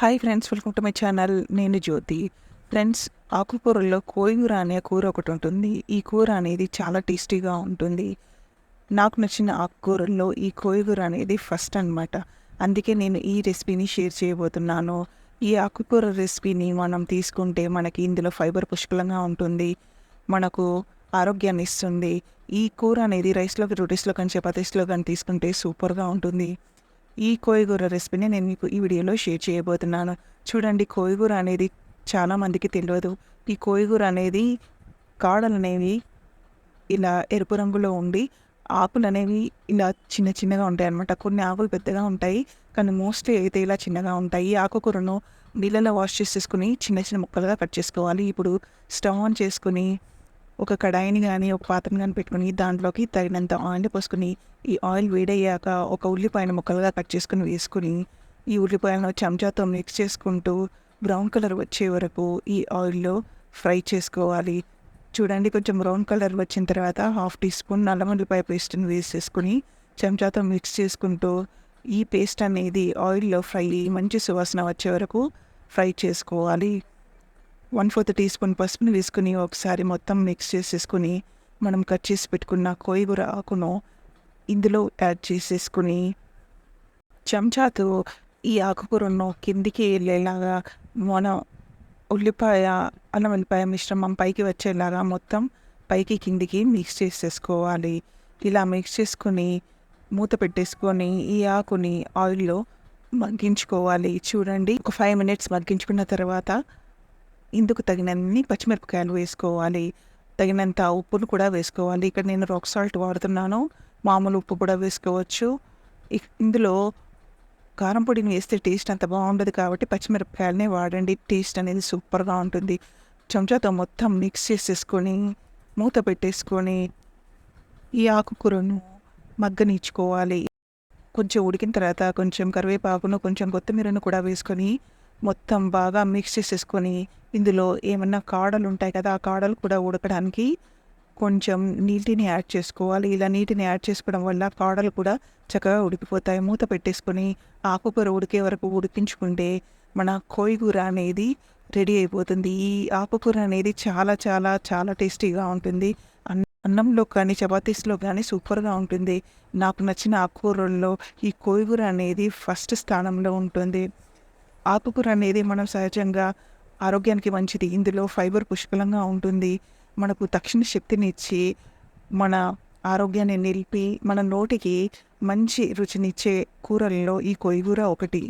Hi friends welcome to my channel నేను Jyothi. Friends ఆకుకూరల్లో కోయిగూర అనే కూర ఒకటి ఉంటుంది. ఈ కూర అనేది చాలా టేస్టీగా ఉంటుంది. నాకు నచ్చిన ఆకుకూరల్లో ఈ కోయిగూర అనేది ఫస్ట్ అన్నమాట. అందుకే నేను ఈ రెసిపీని షేర్ చేయబోతున్నాను. ఈ ఆకుకూర రెసిపీని మనం తీసుకుంటే మనకి ఇందులో ఫైబర్ పుష్కలంగా ఉంటుంది. మనకు ఆరోగ్యాన్ని ఇస్తుంది. ఈ కూర అనేది రైస్లో రొటీస్లో కానీ చపాతీస్లో కానీ తీసుకుంటే సూపర్గా ఉంటుంది. ఈ కోయిగూర రెసిపీని నేను మీకు ఈ వీడియోలో షేర్ చేయబోతున్నాను. చూడండి కోయిగూర అనేది చాలా మందికి తెలియదు ఈ కోయిగూర అనేది కాడలు అనేవి ఇలా ఎరుపు రంగులో ఉండి ఆకులు అనేవి ఇలా చిన్న చిన్నగా ఉంటాయి అన్నమాట. కొన్ని ఆకులు పెద్దగా ఉంటాయి కానీ మోస్ట్లీ అయితే ఇలా చిన్నగా ఉంటాయి. ఈ ఆకుకూరను నీళ్ళలో వాష్ చేసేసుకుని చిన్న చిన్న ముక్కలుగా కట్ చేసుకోవాలి. ఇప్పుడు స్టవ్ ఆన్ చేసుకుని ఒక కడాయిని కానీ ఒక పాత్రని కానీ పెట్టుకుని దాంట్లోకి తగినంత ఆయిల్ పోసుకుని ఈ ఆయిల్ వేడయ్యాక ఒక ఉల్లిపాయను ముక్కలుగా కట్ చేసుకుని వేసుకుని ఈ ఉల్లిపాయలను చెంచాతో మిక్స్ చేసుకుంటూ బ్రౌన్ కలర్ వచ్చే వరకు ఈ ఆయిల్లో ఫ్రై చేసుకోవాలి. చూడండి కొంచెం బ్రౌన్ కలర్ వచ్చిన తర్వాత హాఫ్ టీ స్పూన్ నల్లమల్లిపాయ పేస్ట్ని వేసేసుకుని చెంచాతో మిక్స్ చేసుకుంటూ ఈ పేస్ట్ అనేది ఆయిల్లో ఫ్రై మంచి సువాసన వచ్చే వరకు ఫ్రై చేసుకోవాలి. వన్ ఫోర్త్ టీ స్పూన్ పసుపుని వేసుకుని ఒకసారి మొత్తం మిక్స్ చేసేసుకుని మనం కట్ చేసి పెట్టుకున్న కోయిగూర ఆకును ఇందులో యాడ్ చేసేసుకుని చెంచాతో ఈ ఆకుకూరను కిందికి వెళ్ళేలాగా మన ఉల్లిపాయ అల్లం ఉల్లిపాయ మిశ్రమం పైకి వచ్చేలాగా మొత్తం పైకి కిందికి మిక్స్ చేసేసుకోవాలి. ఇలా మిక్స్ చేసుకుని మూత పెట్టేసుకొని ఈ ఆకుని ఆయిల్లో మగ్గించుకోవాలి. చూడండి ఒక ఫైవ్ మినిట్స్ మగ్గించుకున్న తర్వాత ఇందుకు తగినన్ని పచ్చిమిరపకాయలు వేసుకోవాలి. తగినంత ఉప్పును కూడా వేసుకోవాలి. ఇక్కడ నేను రాక్ సాల్ట్ వాడుతున్నాను. మామూలు ఉప్పు కూడా వేసుకోవచ్చు. ఇందులో కారం పొడిని వేస్తే టేస్ట్ అంత బాగుండదు కాబట్టి పచ్చిమిరపకాయలనే వాడండి. టేస్ట్ అనేది సూపర్గా ఉంటుంది. చెంచాతో మొత్తం మిక్స్ చేసేసుకొని మూత పెట్టేసుకొని ఈ ఆకుకూరను మగ్గనిచ్చుకోవాలి. కొంచెం ఉడికిన తర్వాత కొంచెం కరివేపాకును కొంచెం కొత్తిమీరను కూడా వేసుకొని మొత్తం బాగా మిక్స్ చేసేసుకొని ఇందులో ఏమన్నా కాడలు ఉంటాయి కదా ఆ కాడలు కూడా ఉడకడానికి కొంచెం నీటిని యాడ్ చేసుకోవాలి. ఇలా నీటిని యాడ్ చేసుకోవడం వల్ల కాడలు కూడా చక్కగా ఉడికిపోతాయి. మూత పెట్టేసుకొని ఆకుకూర ఉడికే వరకు ఉడికించుకుంటే మన కోయిగూర అనేది రెడీ అయిపోతుంది. ఈ ఆకుకూర అనేది చాలా చాలా చాలా టేస్టీగా ఉంటుంది. అన్నంలో కానీ చపాతీస్లో కానీ సూపర్గా ఉంటుంది. నాకు నచ్చిన ఆకుకూరల్లో ఈ కోయిగూర అనేది ఫస్ట్ స్థానంలో ఉంటుంది. ఆకుకూర అనేది మనం సహజంగా ఆరోగ్యానికి మంచిది. ఇందులో ఫైబర్ పుష్కలంగా ఉంటుంది. మనకు తక్షణ శక్తిని ఇచ్చి మన ఆరోగ్యాన్ని నిలిపి మన నోటికి మంచి రుచినిచ్చే కూరల్లో ఈ కొయ్యూర ఒకటి.